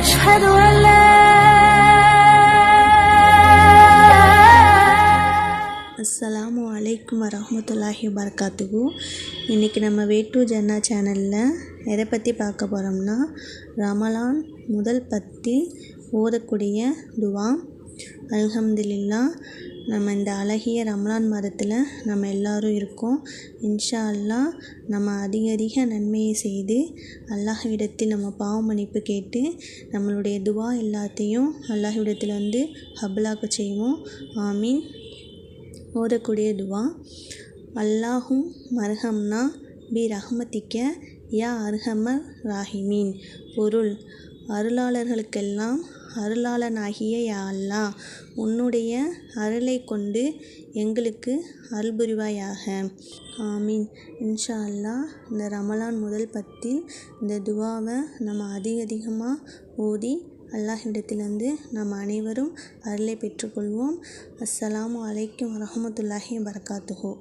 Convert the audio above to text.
أشهد أن لا அஸ்ஸலாமு அலைக்கும் வரஹ்மத்துல்லாஹி வபரகாத்துஹு இன்றைக்கி நம்ம வே டு ஜன்னா சேனலில் எதை பற்றி பார்க்க போகிறோம்னா ரமலான் முதல் பத்தில் ஓதக்கூடிய துவா அல்ஹம்துலில்லா நம்ம இந்த அழகிய ரமலான் மாதத்தில் நம்ம எல்லோரும் இருக்கோம். இன்ஷா அல்லாஹ் நம்ம அதிக அதிக நன்மையை செய்து அல்லாஹ்விடத்தில் நம்ம பாவ மன்னிப்பு கேட்டு நம்மளுடைய துவா எல்லாத்தையும் அல்லாஹ்விடத்தில் வந்து ஹபலாக்க செய்வோம். ஆமீன். ஓதக்கூடிய துவா. அல்லாஹும் மர்ஹம்னா பி ரஹ்மத்திக்க யா அர்ஹமர் ராஹிமீன். பொருள் அருளாளர்களுக்கெல்லாம் அருளாளனாகிய யா அல்லா உன்னுடைய அருளை கொண்டு எங்களுக்கு அருள் புரிவாயாக ஆமீன். இன்ஷா அல்லாஹ் இந்த ரமலான் முதல் பத்தில் இந்த துவாவை நம்ம அதிக அதிகமாக ஓதி அல்லாஹிடத்திலிருந்து நாம் அனைவரும் அருளை பெற்றுக்கொள்வோம். அஸ்ஸலாமு அலைக்கும் வரமத்துல்லாஹி வரகாத்துஹு